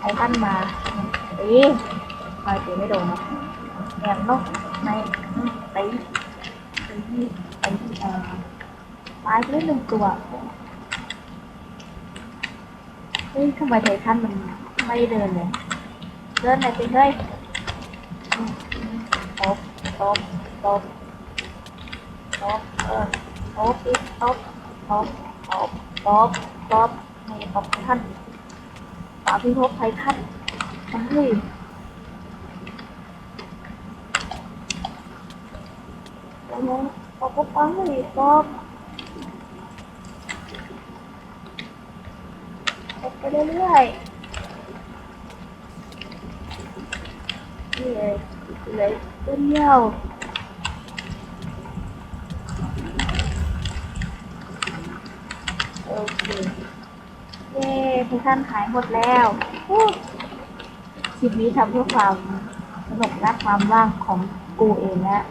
ไอ้ท่านมาเอ๊ะมาตีไม่โดนนะแอบนกในตีตีตีเอ่อตายไปหนึ่งตัวเฮ้ยทำไมไททันมันไม่เดินเลยเดินไหนอยสิเฮ้ยตบตบตบตบเออตบอีกตบตบตบตบตบนี่ตบททัน ป่าพิภพไททันมาเฮ้ยตบตบตบไปตบตบไปเรื่อยๆนี่เลยเลยตัวเดียวโอเค ทุกท่านหายหมดแล้วคลิปนี้ทำเพื่อความสนุกและความว่างของกูเองนะ